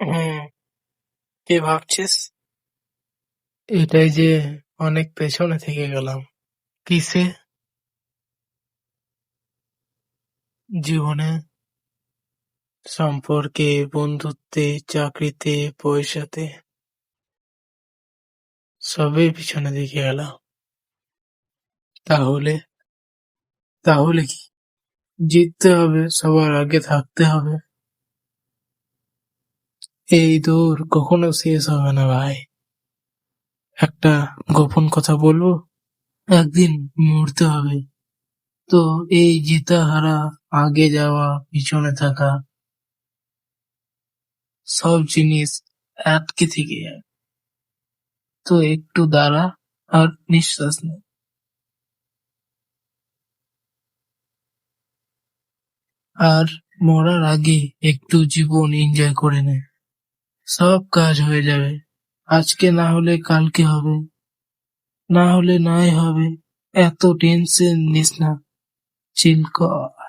হুম, কি ভাবছিস? এটাই যে অনেক পেছনে থেকে গেলাম। কিসে? জীবনে, সম্পর্কে, বন্ধুত্বে, চাকরিতে, পয়সাতে সবই পিছনে দিকে গেলাম। তাহলে তাহলে কি জিততে হবে সবার আগে থাকতে হবে এই দৌড় কখনো শেষ হবে না ভাই। একটা গোপন কথা বলব? একদিন মরতে হবে। তো এই জেতা হারা আগে যাওয়া, পিছনে থাকা, সব জিনিস আটকে থেকে যায়। তো একটু দাঁড়া আর নিঃশ্বাস নে। আর মরার আগে একটু জীবন এনজয় করে নে। সব কাজ হয়ে যাবে। আজকে না হলে কালকে হবে। না হলে নাই হবে। এত টেনশন নিস না। চিল কর।